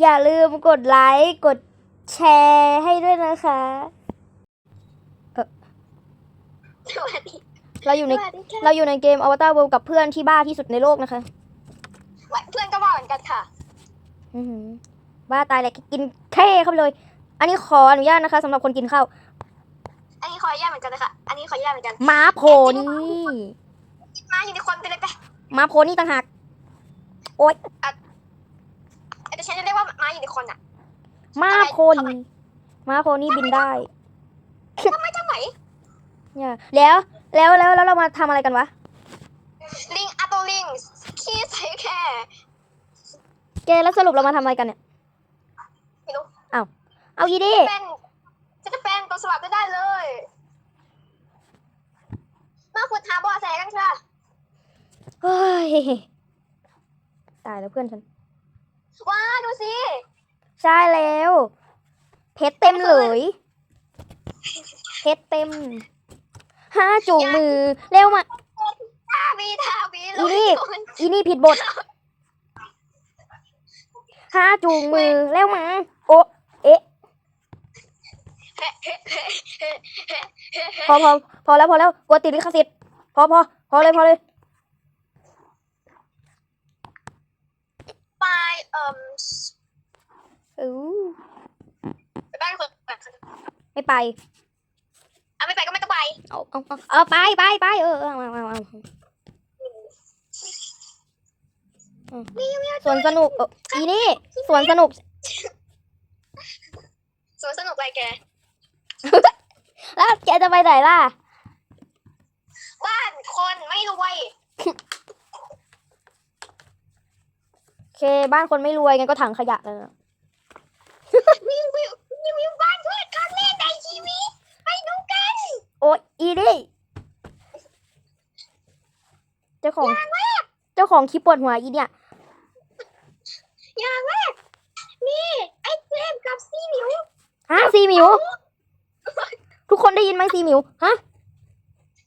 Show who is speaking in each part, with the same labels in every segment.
Speaker 1: อย่าลืมกดไลค์กดแชร์ให้ด้วยนะคะ
Speaker 2: สวัสดี
Speaker 1: เราอยู่ใน
Speaker 2: สวัสดีค่ะ
Speaker 1: เราอยู่ในเกม Avatar World กับเพื่อนที่บ้าที่สุดในโลกนะคะ
Speaker 2: เพื่อนก็ว่าเหมือนกันค่ะ
Speaker 1: อื้อหือบ้าตายเลยกินแค่เข้าไปเลย อันนี้ขออนุญาตนะคะสำหรับคนกินข้าว
Speaker 2: อันนี้ขออนุญาตเหมือนกันนะคะอันนี้ขออนุญาตเหมือนกัน
Speaker 1: ม้าโพนี่
Speaker 2: มาอยู่ในคนไปเลยไป
Speaker 1: ม้าโพนี่ต่างหากโอ๊ย
Speaker 2: แต่ฉันจะเรียกว่ามาอยู่ในคนอะ
Speaker 1: ม้าโพนี่ม้าโพนี่บินได้
Speaker 2: ทำไมจังไหน
Speaker 1: เนี่ยแล้วแล้วแล้วแล้วเรามาทำอะไรกันวะ
Speaker 2: ลิงอะโตลิงขี้ใส่แค่
Speaker 1: แกแล้วสรุปเรามาทำอะไรกันเนี่ย
Speaker 2: ไม่รู้
Speaker 1: เอายีดิ
Speaker 2: เป็นจะจะเป็นตัวสลับได้ได้เลยมาขุดหาเบ่อแสกันค่ะ
Speaker 1: เฮ้ยตายแล้วเพื่อนฉัน
Speaker 2: ว้าดูสิ
Speaker 1: ใช่แล้ว เพชรเต็มเลย เพชรเต็ม ห้าจูงมือ เร็วมา
Speaker 2: ทาบีทาบีเล
Speaker 1: อีนี่
Speaker 2: ย
Speaker 1: อีนี่ผิดบท ห้าจูงมือ เร็วมา โอะเอ๊ะ พอพอพอแล้วพอแล้วกลัวติดลิขสิทธิ์พอพอพอเลยพอเลย
Speaker 2: ไป เอ่ม
Speaker 1: อู้
Speaker 2: ไปบ้านคน
Speaker 1: ไม่ไป
Speaker 2: อะไม่ไปก็ไม่ต้องไป
Speaker 1: เอาเอาเอาเอาไปไปไปเออเออเอาเอาเอาอืมสวนสนุกเอออีนี่สวนสนุก
Speaker 2: สวนสนุกอะไรแก
Speaker 1: แล้วแกจะไปไหนล่ะ
Speaker 2: บ้านคนไม่รวย
Speaker 1: โอ เค บ้านคนไม่รวยกันก็ถังขยะเลยนะ
Speaker 2: รีวิวรีวิวบ้านเพื่อนครั้งแรกในชีวิตไปดูกัน
Speaker 1: โอ้ยอีนี่เจ้าของเจ้าของคลิปปวดหัวอีเนี่ย
Speaker 2: อย่างแรกนี่ไอ้เจมส์กับซีหมิว
Speaker 1: ฮะซีหมิวทุกคนได้ยินไหมซีหมิวฮะ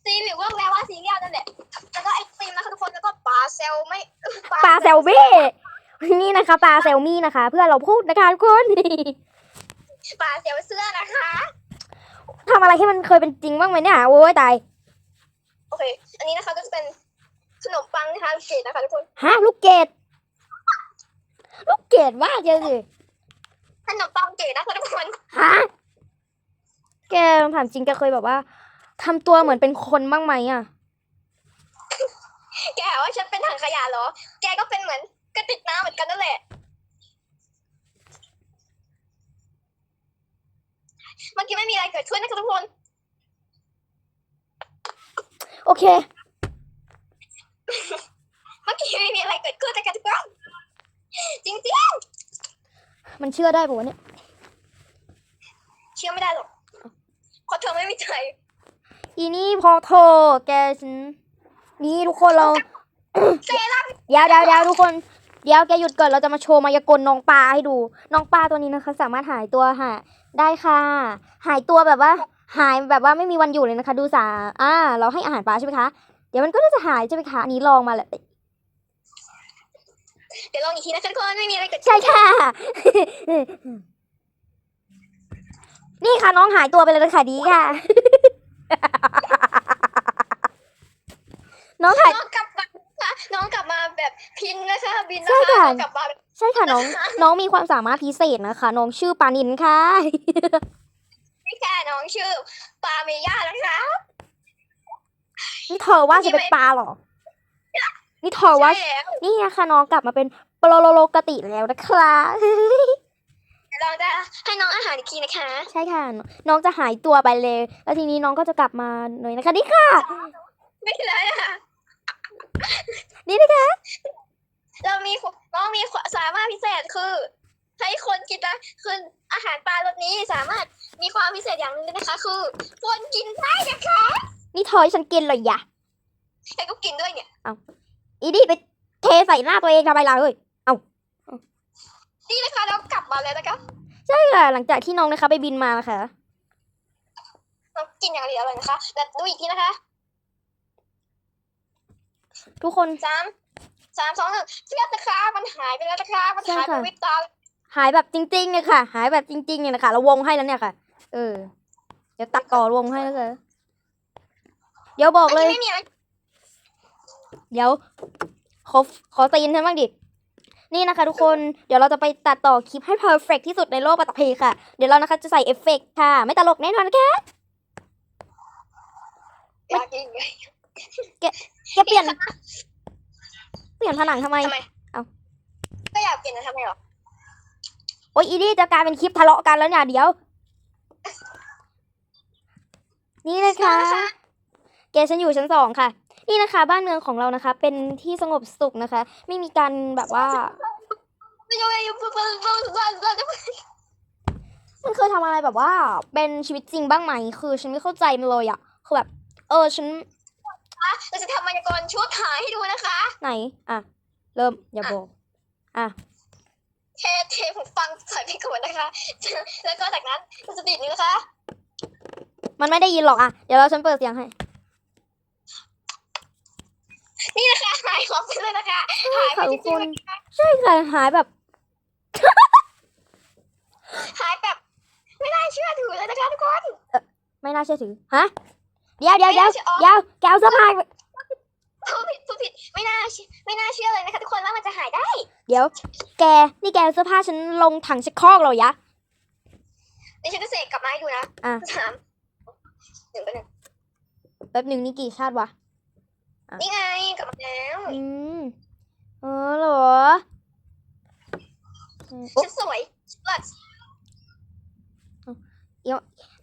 Speaker 2: ซีหมิวก็แปลว่าซีเรียลนั่นแหละแล้วก็ไอติมนะคะทุกคนแล้วก็ปลาเซลไม่
Speaker 1: ปลาเซลเบ้ นี่นะคะปลาเซลมี่นะคะ เพื่อนเราพูดนะคะทุกคน
Speaker 2: ปลาเซลเสื้อนะคะ
Speaker 1: ทำอะไรให้มันเคยเป็นจริงบ้างไหมเนี่ยโอ้ยตาย
Speaker 2: โอเค อันนี้นะคะก็จะเป็นขนมปังนะคะเกดนะคะทุกคน
Speaker 1: ฮะลูกเกดลูกเกดมากเลยสิ
Speaker 2: ขนมปังเกดนะคะทุกคน
Speaker 1: ฮะแกถามจริงแกเคยแบบว่าทำตัวเหมือนเป็นคนบ้างไหมอะ
Speaker 2: แกว่าฉันเป็นถังขยะเหรอ แกก็เป็นเหมือน กระติกน้ำเหมือนกันนั่นแหละ เมื่อกี้ไม่มีอะไรเกิดขึ้นนะคะทุกคน
Speaker 1: โอเค
Speaker 2: เมื่อกี้ไม่มีอะไรเกิดขึ้นนะคะทุกคน จริง
Speaker 1: มันเชื่อได้ปะวะเนี่ย
Speaker 2: ๆ เชื่อไม่ได้หรอกเพราะเธอไม่มีใจ
Speaker 1: อีนี่พอโทรแกฉันนี่ทุกคนเรา
Speaker 2: เซรั่ม
Speaker 1: เดี๋ยวเดี๋ยวเดี๋ยวทุกคน เดี๋ยวแกหยุดก่อนเราจะมาโชว์มายากลน้องปลาให้ดู น้องปลาตัวนี้นะคะ สามารถหายตัวหาได้ค่ะ หายตัวแบบว่า หายแบบว่าไม่มีวันอยู่เลยนะคะ ดูสาอ่า เราให้อาหารปลาใช่ไหมคะ เดี๋ยวมันก็จะหายใช่ไหมคะอันนี้ลองมาแหละ
Speaker 2: เดี๋ยวลองอีกทีนะคะทุกคนไม่มีอะไรเกิดขึ้น
Speaker 1: ใช่ค่ะ นี่ค่ะน้องหายตัวไปเลยนะคะดีค่ะ น้องหาย
Speaker 2: แบบพินนะคะบินนะ
Speaker 1: ใช่
Speaker 2: คะ
Speaker 1: ค่ะ
Speaker 2: น้องกลับมา
Speaker 1: ใช่ค่ะน้อง น้องมีความสามารถพิเศษนะคะ น้องชื่อปานินค่ะ
Speaker 2: ไม่ใช่น้องชื่อ ปาเมย่านะคะ
Speaker 1: นี่เธอว่าจะเป็นปลาเหรอ นี่เธอว่า
Speaker 2: ใช่แล้ว
Speaker 1: นี่นะคะน้องกลับมาเป็นปโลโลกติแล้วนะคะ
Speaker 2: เดี๋ยวเราจะให้น้องอาหารอีกทีนะคะ
Speaker 1: ใช่ค่ะ น้องจะหายตัวไปเลย แล้วทีนี้น้องก็จะกลับมาหน่อยนะคะ นี่ค่ะ
Speaker 2: ไม่เป็นไรนะคะ
Speaker 1: นี่นะคะ
Speaker 2: เรามีน้องมีสามารถพิเศษคือ ให้คนกินนะคืออาหารปลารสนี้สามารถมีความพิเศษอย่างหนึงด้วยนะคะ คือคนกินได้นะคะ
Speaker 1: นี่เธอให้ฉันกินเลยอย่า
Speaker 2: ใครก็กินด้วยเนี่ย
Speaker 1: อีนี่ไปเทใส่หน้าตัวเองทำไมล่ะเฮ้ย
Speaker 2: นี่นะคะเรากลับมาแล้วนะคะ
Speaker 1: ใช่ค่ะ หลังจากที่น้องนะคะ ไปบินมานะคะ
Speaker 2: น้องกินอย่างเดียวเลยนะคะแต่ดูอีกทีนะคะ
Speaker 1: ทุกคน
Speaker 2: สาม สามสองหนึ่งเชือกนะคะ มันหายไปแล้วนะคะมันหาย
Speaker 1: ใช่
Speaker 2: ไป
Speaker 1: ค่ะ
Speaker 2: วิบตา
Speaker 1: หายแบบจริงๆเนี่ยค่ะ หายแบบจริงๆเนี่ยนะคะเราวงให้แล้วเนี่ยค่ะ เออ เดี๋ยวตัดต่อวงให้แล้วกันเดี๋ยวบอกเลย
Speaker 2: ไม่มีอะไร
Speaker 1: เดี๋ยวขอขอตีนฉันบ้างดิ นี่นะคะทุกคน เดี๋ยวเราจะไปตัดต่อคลิปให้เพอร์เฟกที่สุดในโลกปัตตภีค่ะ เดี๋ยวเรานะคะจะใส่เอฟเฟกต์ค่ะ ไม่ตลกแน่นอนนะคะ
Speaker 2: อยากกินไง
Speaker 1: แกเปลี่ยน เปลี่ยนผนังทำไม
Speaker 2: ทำไม
Speaker 1: เอ้า
Speaker 2: ก็อยากกินนะทำไมหรอ
Speaker 1: โอ๊ยอีนี่จะกลายเป็นคลิปทะเลาะกันแล้วเนี่ยเดี๋ยว นี่นะคะแกฉันอยู่ชั้นสองค่ะ นี่นะคะ บ้านเมืองของเรานะคะ เป็นที่สงบสุขนะคะ ไม่มีการแบบว่า
Speaker 2: ไม่รู้อะไรอยู่เพิ่งเพิ่งเพิ่งเพิ่งเพิ่งเพิ่ง
Speaker 1: มันเคยทำอะไรแบบว่า เป็นชีวิตจริงบ้างไหม คือ ฉันไม่เข้าใจมันเลยอะคือแบบ เออ ฉัน
Speaker 2: เราจะทำมายากรชุดหายให้ดูนะคะ
Speaker 1: ไหน อะ เริ่ม อย่าบอก อะ
Speaker 2: เทเทหูฟังใส่ไปก่อนนะคะ แล้วก็จากนั้นเราจะติดนี้นะคะ
Speaker 1: มันไม่ได้ยินหรอกอะ เดี๋ยวเราฉันเปิดเสียงให้
Speaker 2: นี่นะคะหายของไปเลยนะคะ หายไป
Speaker 1: ค่ะ
Speaker 2: จ
Speaker 1: ทุกค
Speaker 2: ริง
Speaker 1: น
Speaker 2: ๆนะคะ
Speaker 1: ใช่ค่ะหายแบบ
Speaker 2: หายแบบ ไม่น่าเชื่อถือเลยนะคะทุกคน
Speaker 1: ไม่น่าเชื่อถือ ฮะ เดี๋ยวเดี๋ยวเดี๋ยว
Speaker 2: ไม่น่าเชื่ออ๋อ
Speaker 1: เดี๋ยวแกเอาเสื้อผ้าไป
Speaker 2: พูดผิดพูดผิดไม่น่าเชื่อไม่น่าเชื่อเลยนะคะทุกคนว่ามันจะหายได้
Speaker 1: เดี๋ยว แกนี่แกเอาเสื้อผ้าฉันลงถังชักโครกเหรอยะ
Speaker 2: เดี๋ยวฉันจะเสกกลับมาให้ดูนะ
Speaker 1: อะ
Speaker 2: สามหนึ่งไปหนึ่ง
Speaker 1: แป๊บหนึ่งนี่กี่ชาติวะ
Speaker 2: นี่ไงกลับมาแล้ว
Speaker 1: อืมเออเหรออืมโอ๊ะ
Speaker 2: ฉันสวยเลิศ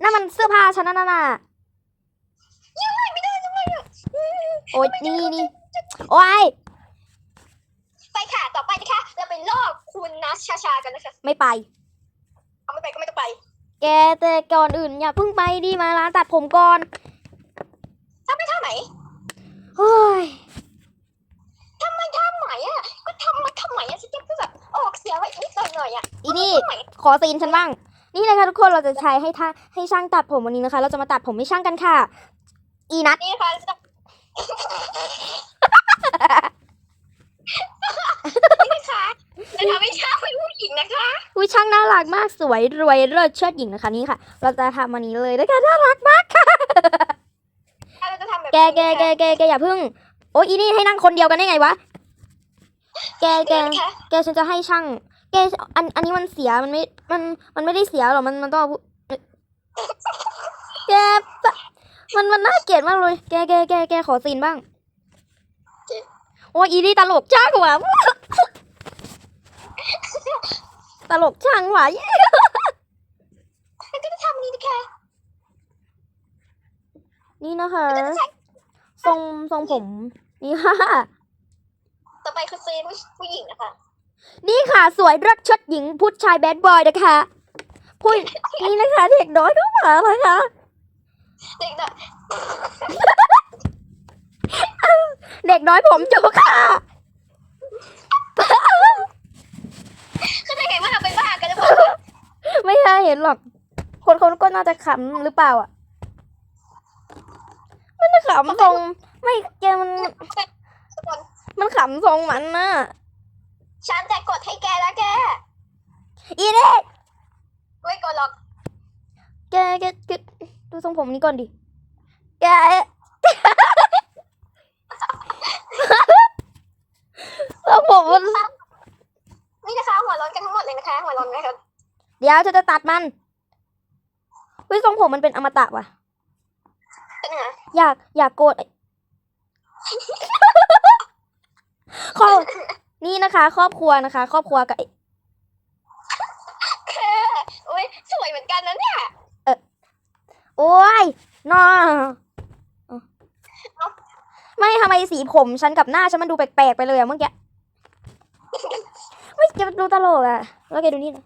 Speaker 1: นั่นมันเสื้อผ้าฉันนั่นน่ะ
Speaker 2: ไม่ได้ทำไมอะ
Speaker 1: โอ๊ยนี่นี่โอ๊ย
Speaker 2: ไปค่ะต่อไปนะคะเราไปลอกคุณนัชชาชากันนะคะ
Speaker 1: ไม่ไป
Speaker 2: เอาไม่ไปก็ไม่ต้องไป
Speaker 1: แกแต่ก่อนอื่นอย่าเพิ่งไปดิมาร้านตัดผมก่อน
Speaker 2: ถ้าไม่ท่าไหน
Speaker 1: เฮ้ย
Speaker 2: ทำไมท่าไหนอะก็ทำมาทำไมอะฉันจะพูดแบบออกเสียงไว้นิดหน่อยหน่อยอะ
Speaker 1: อีนี่
Speaker 2: ทำไม
Speaker 1: ขอซีนฉันบ้างนี่นะคะทุกคนเราจะใช้ให้ท่าให้ช่างตัดผมวันนี้นะคะ เราจะมาตัดผมให้ช่างกันค่ะ อีนัท
Speaker 2: นี่นะคะจะนี่นะคะจะทำให้ช่างเป็นผู้หญิงนะคะ
Speaker 1: อุ้ยช่างน่ารักมากสวยรวยเลิศเชิดหญิงนะคะนี่ค่ะ เราจะทำวันนี้เลยนะคะน่ารักมากค่ะ
Speaker 2: เราจะทำแบบ
Speaker 1: แกแกแกแกแกอย่าเพิ่ง โอ้ยอีนี่ให้นั่งคนเดียวกันได้ไงวะ แกแก
Speaker 2: นะคะ
Speaker 1: แกฉันจะให้ช่าง แกอันอันนี้มันเสียมันไม่ มันมันไม่ได้เสียหรอกมันมันต้องเอาแกปะ มันมันน่าเกลียดมากเลย แกแกแกแกขอซีนบ้าง โอ้ยอีนี่ตลกช่างว่ะตลกช่างว่ะ
Speaker 2: ก็จะทำนี้นะคะ
Speaker 1: นี่นะคะ
Speaker 2: ก็จะใช้
Speaker 1: ทรงทรงผม นี่ค่ะ
Speaker 2: ต่อไปคือซีนผู้หญิงนะคะ
Speaker 1: นี่ค่ะ สวยรักชดหญิงผู้ชายแบดบอยนะคะผู้นี่นะคะเด็กน้อยก็มาเลยค่ะ
Speaker 2: เด็กน่ะ
Speaker 1: เด็กน้อยผมจุกค่ะ
Speaker 2: ก็จะเห็นว่าเราเป็นบ้ากันหรือเปล่า
Speaker 1: ไม่ได้เห็นหรอก คนคนก็น่าจะขำหรือเปล่าอะมันจะขำทรงไม่แกมัน
Speaker 2: ทุกคน
Speaker 1: มันขำทรงมันน่ะ
Speaker 2: ฉันจะกดให้แกแล้วแก
Speaker 1: อีเด็ก
Speaker 2: ไม่กดหรอก
Speaker 1: แกแกแก ดูทรงผมนี้ก่อนดิแกทรงผมมัน
Speaker 2: นี่นะคะหัวร้อนกันทั้งหมดเลยนะคะหัวร้อนนะคะ
Speaker 1: เดี๋ยวจะจะตัดมันวิทรงผมมันเป็นอมตะว่ะ
Speaker 2: เป็นไง
Speaker 1: อยากอยากโกรธไอ้ครอบนี่นะคะ ครอบครัวนะคะ ครอบครัวกับไอ้
Speaker 2: แค่โอ้ยสวยเหมือนกันนะเนี่ย
Speaker 1: โอ้ยน่าไม่ทำไมสีผมฉันกับหน้าฉันมันดูแปลกๆไปเลยอะเมื่อกี้ไม่แกดูตลกอะแล้วแกดูนี่นะ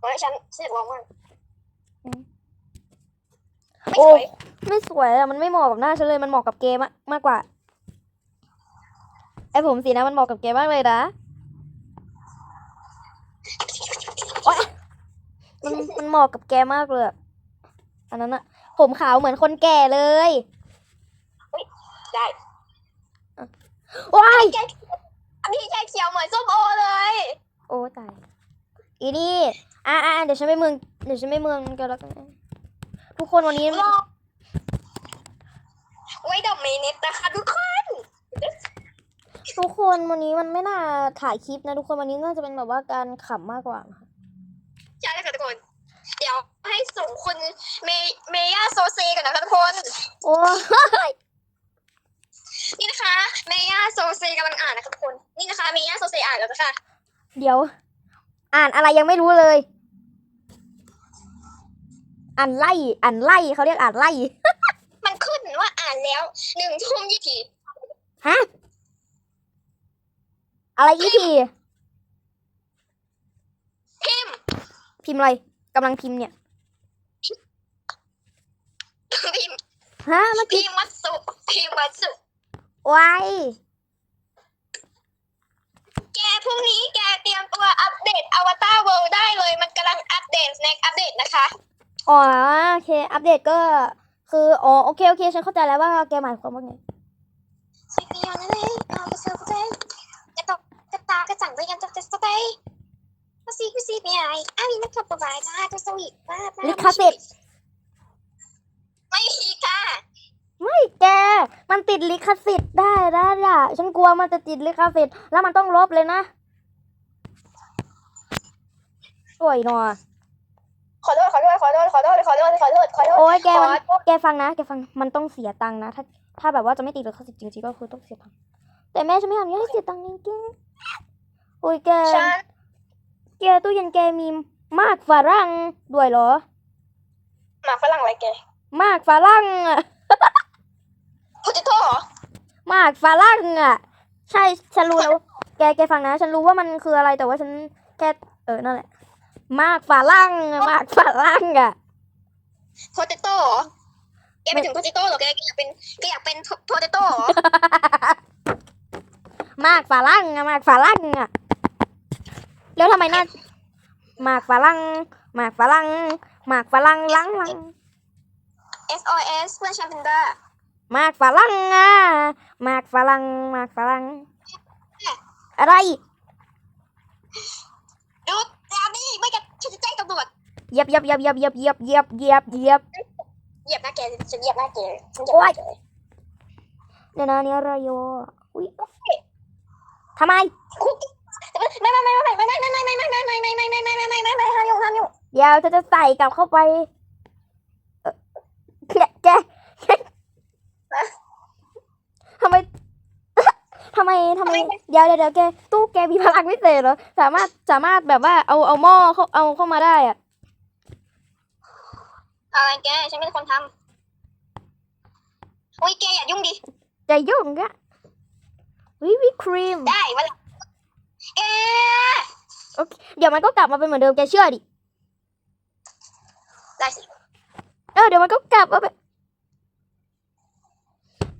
Speaker 2: โอ้ยฉันเสียดร้องมาก
Speaker 1: อืม
Speaker 2: ไม่
Speaker 1: โอ้
Speaker 2: สวย
Speaker 1: ไม่สวยอะมันไม่เหมาะกับหน้าฉันเลยมันเหมาะกับเกมมากมากกว่าไอผมสีนะมันเหมาะกับเกมมากเลยนะโอ๊ย มันมันเหมาะกับแกมากเลยอะอันนั้นอะผมขาวเหมือนคนแก่เลย
Speaker 2: ได้
Speaker 1: ว้าย
Speaker 2: แกอันนี้แกเขียวเหมือนส้มโอเลย
Speaker 1: อีนี่อ่าอ่าเดี๋ยวฉันไปเมือง เดี๋ยวฉันไปเมืองกันแล้วกันนะทุกคนวันนี้
Speaker 2: รอไว้ดอกเมนิดนะคะทุกคน
Speaker 1: ทุกคนวันนี้มันไม่น่าถ่ายคลิปนะทุกคนวันนี้น่าจะเป็นแบบว่าการขำมากกว่านะคะ
Speaker 2: ใช่เลยค่ะทุกคน เดี๋ยวให้ส่งคุณเมเมย่าโซเซก่อนนะคะทุกคน
Speaker 1: โอ้ย
Speaker 2: นี่นะคะเมย่าโซเซกำลังอ่านนะคะทุกคน นี่นะคะเมย่าโซเซอ่านแล้วนะคะ
Speaker 1: เดี๋ยว อ่านอะไรยังไม่รู้เลย อ่านไล่อ่านไล่เขาเรียกอ่านไล่
Speaker 2: มันขึ้นว่าอ่านแล้วหนึ่งทุ่มยี่สิบ
Speaker 1: ฮะอะไรอีที
Speaker 2: พิมพ์
Speaker 1: พิมพ์อะไร กำลังพิมพ์เนี่ย
Speaker 2: พิมพ์
Speaker 1: ฮะเมื่อ
Speaker 2: พิ
Speaker 1: กี้
Speaker 2: มพ์วัตสุพิมพ์วัตสุ
Speaker 1: ไว้
Speaker 2: แกพรุ่งนี้แกเตรียมตัวอัปเดตอวตารเวิลด์ได้เลย มันกำลังอัปเดตในอัปเดตนะคะ
Speaker 1: อ๋อโอเค อัปเดตก็ คืออ๋อโอเคโอเคฉันเข้าใจแล้วว่าแกหมายความว่าไง
Speaker 2: สิบปีนั่นเองเอาไปเซอร์เดย์กระตกก ระตากระจังไปกันจะจะสเตย์มาซีกูซีบีไออามีนักขับประบายจ้าตัวสวีทบ้าบ้า
Speaker 1: ลิขสิทธิ์
Speaker 2: ไม่มีค่ะ
Speaker 1: ไม่แก มันติดลิขสิทธิ์ได้ได้ล่ะฉันกลัวมันจะติดลิขสิทธิ์แล้วมันต้องลบเลยนะสวยหนอ
Speaker 2: ขอโทษขอโทษขอโทษขอโทษขอโทษขอโทษขอโทษ
Speaker 1: โอ้ยแก
Speaker 2: ข
Speaker 1: มัน
Speaker 2: อโทษ
Speaker 1: แกฟังนะแกฟังมันต้องเสียตังค์นะ ถ้า ถ้าแบบว่าจะไม่ติดลิขสิทธิ์จริงๆก็คือต้องเสียตังค์แต่แม่ฉันไม่อนุญาตให้เสียตังค์นี่แกโอ้ยแก
Speaker 2: ฉัน
Speaker 1: แกตู้เย็นแกมีมากฝรั่งด้วยเหรอ
Speaker 2: หมาฝรั่งอะไรแก
Speaker 1: มากฝรั่งอะ
Speaker 2: โพเตโต้เหรอ
Speaker 1: มากฝรั่งอะใช่ฉันรู้แล้วแกแกฟังนะ ฉันรู้ว่ามันคืออะไรแต่ว่าฉันแค่เออนั่นแหละ มากฝรั่งอะมากฝรั่งอะ
Speaker 2: โพเตโต้เหรอแกไปถึงโพเตโต้เหรอแกแกอยากเป็นแกอยากเป็นโพเตโต้เหรอ
Speaker 1: มากฝรั่งอะมากฝรั่งอะ แล้วทำไมน่ามากฝรั่งมากฝรั่งมากฝรั่งลังลัง
Speaker 2: SOS เพื่อนฉันเป็นบ้ามา
Speaker 1: กฝรั่งอะมากฝรั่งมากฝรั่งอะไร
Speaker 2: ดูดานี่ไม่กันฉันจะแจ้งตำรวจ
Speaker 1: เหยียบเหยียบเหยียบเหยียบเหยียบเหยียบเหยียบเหยียบเหยียบ
Speaker 2: เหยียบหน้าแกฉันเหยียบหน้าแกฉันเหยียบหน้าแก
Speaker 1: เดี๋ยวนะเนี่ยอะไรโยอุ้ยทำไม
Speaker 2: คุก ไม่ไม่ไม่ไม่ไม่ไม่ไม่ไม่ไม่ไม่ไม่ไม่ไม่ไม่ไม่ไม่ไม่ไม่ไม่ห้ามยุ่งห้ามยุ่ง
Speaker 1: เดี๋ยวเธอจะใส่กลับเข้าไปแกแกทำไมทำไมทำไมเดี๋ยวเดี๋ยวเดี๋ยวแกตู้แกมีพลังพิเศษเหรอสามารถสามารถแบบว่าเอาเอาหม้อเขาเอาเข้ามาได้อะ
Speaker 2: อะไรแกฉันเป็นคนทำโอ้ยแกอย่ายุ่งดิ
Speaker 1: ใจยุ่งกะวิวิครีม
Speaker 2: ได้วัน หลังแก
Speaker 1: เดี๋ยวมันก็กลับมาเป็นเหมือนเดิมแกเชื่อดิ
Speaker 2: ได้สิ
Speaker 1: เออเดี๋ยวมันก็กลับมาเป็น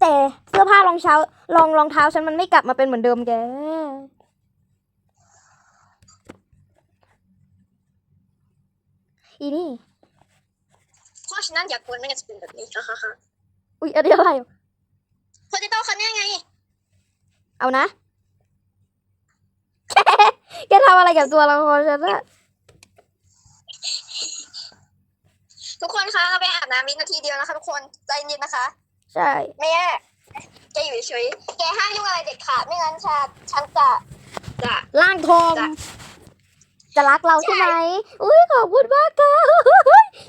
Speaker 1: แต่เสื้อผ้ารองเท้ารองรองเท้าฉันมันไม่กลับมาเป็นเหมือนเดิมแกอีนี่
Speaker 2: เพราะฉะนั้นอย่ากวนไม่งั้นจะเป็นแบบนี้ค่ะค่ะค่ะ
Speaker 1: อุ๊ยอันนี้อะไร
Speaker 2: โพเตโต้คันนี้ไง
Speaker 1: เอานะ แกทำอะไรกับตัวละครฉันอะ
Speaker 2: ทุกคนคะเราไปอาบน้ำวินาทีเดียวนะคะทุกคนใจเย็นนะคะ
Speaker 1: ใช่
Speaker 2: แม่แกอยู่เฉยๆแกห้ามยุ่งอะไรเด็ดขาดไม่งั้นชาฉันจะจะ
Speaker 1: ร่างทอง
Speaker 2: จ้ะ
Speaker 1: จะรักเราใช่ไหมอุ้ยขอบคุณมากค่ะ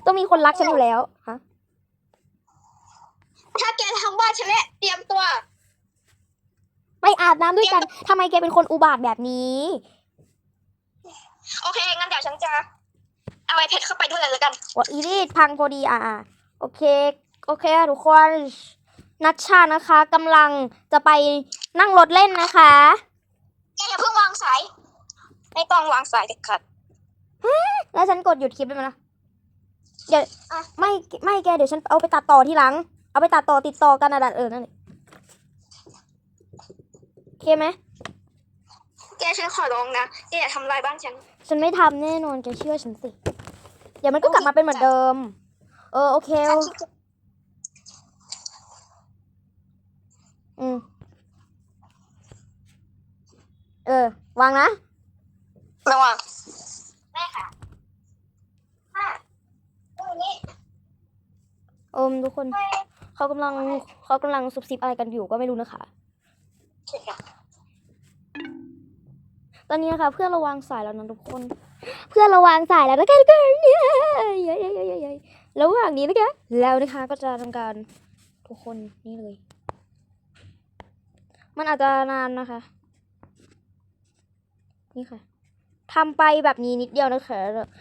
Speaker 1: ต้องมีคนรักฉันอยู่แล้วฮะ
Speaker 2: ถ้าแกทำบ้านฉันแหละเตรียมตัว
Speaker 1: ไปอาบน้ำด้วยกันทำไมแกเป็นคนอุบาทแบบนี้
Speaker 2: โอเค งั้นเดี๋ยวฉันจะเอาไอแพดเข้าไปด้วยเลยแล้วกัน
Speaker 1: ว่าอีนี่พังพอดีอะอะโอเค โอเคค่ะทุกคน นัชชานะคะกำลังจะไปนั่งรถเล่นนะคะ
Speaker 2: แกอย่าเพิ่งวางสาย ไม่ต้องวางสายเด็ดขาด
Speaker 1: แล้วฉันกดหยุดคลิปได้ไหมนะเดี๋ยว
Speaker 2: อะ
Speaker 1: ไม่ไม่แกเดี๋ยวฉันเอาไปตัดต่อทีหลัง เอาไปตัดต่อติดต่อกันนะดัดเออนั่นแหละโอเคไหม
Speaker 2: แกฉันขอร้องนะแกอย่าทำลายบ้านฉัน
Speaker 1: ฉันไม่ทำแน่นอนแกเชื่อฉันสิ เดี๋ยวมันก็กลับมาเป็นเหมือนเดิม เออโอเคอืม เออ วางนะ
Speaker 2: ระวังแม่
Speaker 1: ค่ะ
Speaker 2: แม่ตรงนี้
Speaker 1: โอมทุกคน เขากำลังเขากำลังซุบซิบอะไรกันอยู่ก็ไม่รู้นะคะ ตอนนี้นะคะเพื่อนระวางสายแล้วนะทุกคน เพื่อระวางสายแล้วนะคะทุกคนเย้เย้เย้เย้เย้ย้ระหว่างนี้นะคะแล้วนะคะก็จะทำการทุกคนนี่เลย มันอาจจะนานนะคะ นี่ค่ะทำไปแบบนี้นิดเดียวนะคะ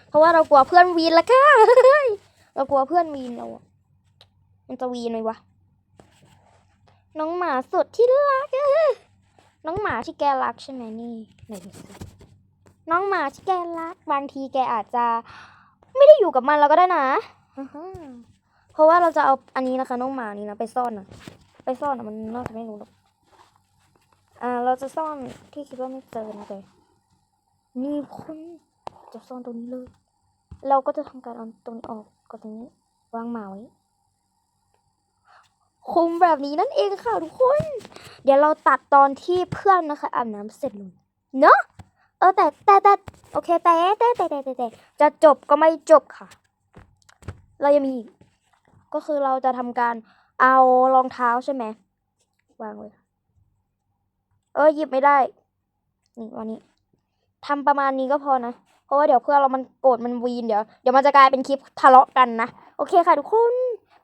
Speaker 1: เพราะว่าเรากลัวเพื่อนวีนละค่ะเรากลัวเพื่อนวีนเราอะมันจะวีนไหมวะน้องหมาสุดที่รักอะ น้องหมาที่แกรักใช่ไหมนี่ไหนดูสิน้องหมาที่แกรักบางทีแกอาจจะ ไม่ได้อยู่กับมันเราก็ได้นะเพราะว่าเราจะเอาอันนี้นะคะ น้องหมานี้นะไปซ่อนนะไปซ่อนอะมันน่าจะไม่รู้หรอกอ่า เราจะซ่อนที่คิดว่าไม่เจอนะเลยนี่คุณจะซ่อนตรงนี้เลย เราก็จะทำการเอาตรงนี้ออกก็ตรงนี้วางหมาไว้ คุมแบบนี้นั่นเองค่ะทุกคน เดี๋ยวเราตัดตอนที่เพื่อนนะคะอาบน้ำเสร็จลงเนาะเออแต่แต่แต่โอเคแต่แต่แต่แต่แต่แต่จะจบก็ไม่จบค่ะ เรายังมีก็คือเราจะทำการเอารองเท้าใช่ไหมวางไว้เออหยิบไม่ได้นี่วันนี้ทำประมาณนี้ก็พอนะเพราะว่าเดี๋ยวเพื่อนเรามันโกรธมันวีนเดี๋ยวเดี๋ยวมันจะกลายเป็นคลิปทะเลาะกันนะโอเคค่ะทุกคน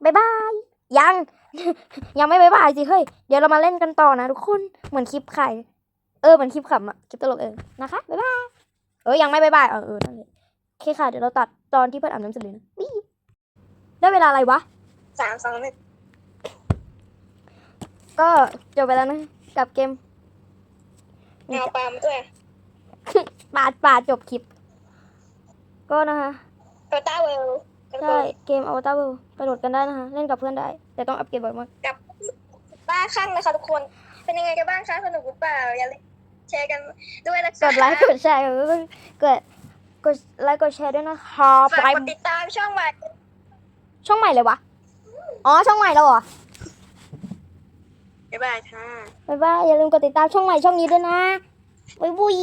Speaker 1: บ๊ายบาย ยัง ยังไม่บ๊ายบายสิเฮ้ยเดี๋ยวเรามาเล่นกันต่อนะทุกคนเหมือนคลิปใครเออเหมือนคลิปขำอะคลิปตลกเออนะคะบ๊ายบายเออยังไม่บ๊ายบายเออเออนั่นเลยโอเคค่ะเดี๋ยวเราตัดตอนที่เพื่อนอาบน้ำเสร็จเลยนะบี้ได้เวลาอะไรวะ
Speaker 2: สามสองหนึ่ง
Speaker 1: ก็จบไปแล้วนะกับเกม
Speaker 2: เอาปลามาด้วย
Speaker 1: ปาดปาดจบคลิป ก็นะคะ
Speaker 2: โตต้าเวลกัน
Speaker 1: ใช่เกมอวตารเวลไปโหลดกันได้นะคะ เล่นกับเพื่อนได้ แต่ต้องอัปเกรดบ่อยมาก
Speaker 2: กับบ้าข้างนะคะทุกคน เป็นยังไงกันบ้างคะสนุกหรือเปล่าอย่าลืมแชร์กันด้วยนะคะ
Speaker 1: กดไลค์กดแชร์กดกดกดไลค์กดแชร์ด้วยนะคะ
Speaker 2: ฝาก
Speaker 1: ไป
Speaker 2: กดติดตามช่องใหม่
Speaker 1: ช่องใหม่เลยวะอ๋อช่องใหม่แล้วเหรอ
Speaker 2: บ๊ายบายค่ะ
Speaker 1: บ๊ายบายอย่าลืมกดติดตามช่องใหม่ช่องนี้ด้วยนะบ๊ายบุย